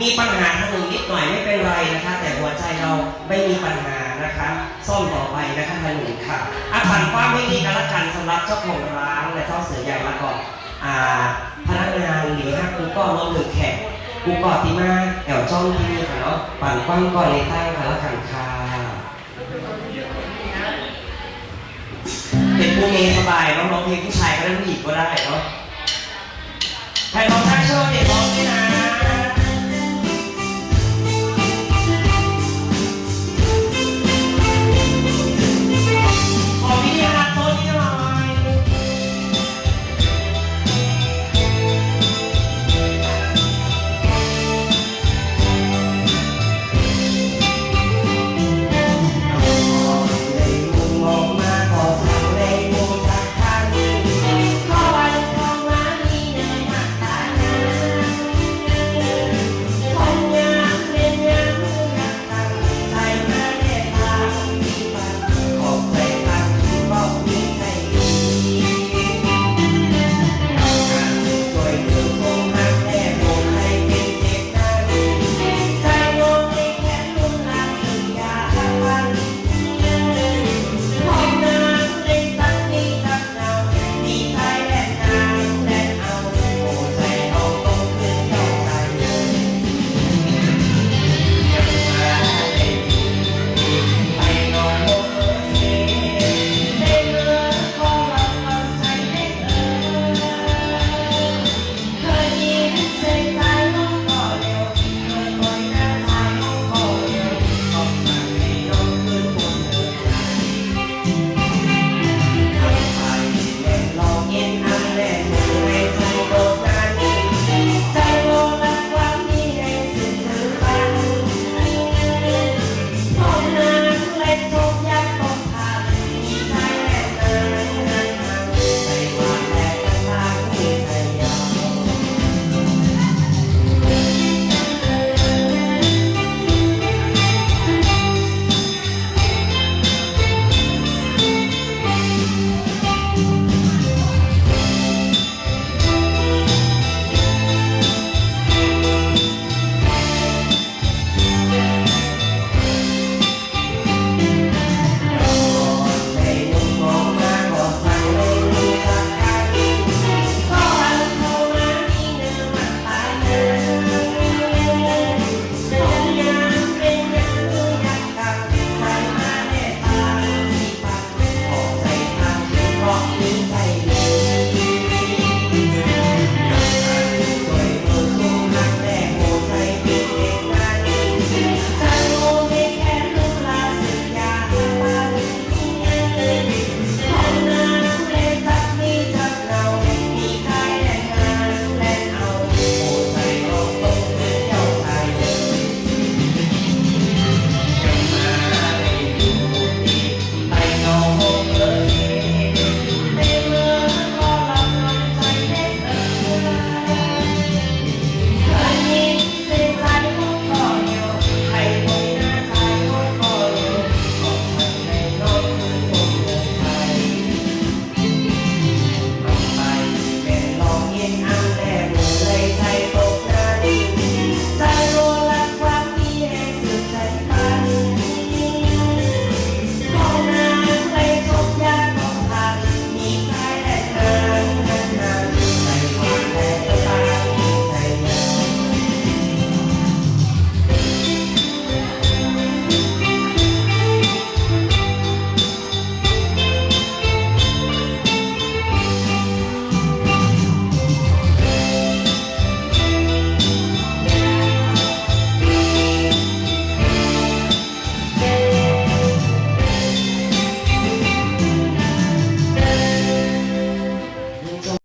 มีปัญหาทนมงนิดหน่อยไม่เป็นไรนะคะ แต่หัวใจเราไม่มีปัญหานะคะซ่อมต่อไปนะคะทนนึ่ค่ะอาผ่านความไม่ดีกันละกันสำหรับเจ้าของร้านและเจ้าเสือใหญ่มาก่ก็อ่าพนักงานหรือถ้ากูก็รวมถึงแขกกูกอติมาแอวจ้องที่นี่ค่ะเนาะปั่นกว้างก่อนเลยตั้งค่ะละกันค่ะเป็นผู้เมย์สบายน้องร้องเพลงผู้ชายก็ได้ผู้หญิงก็ได้เนาวะ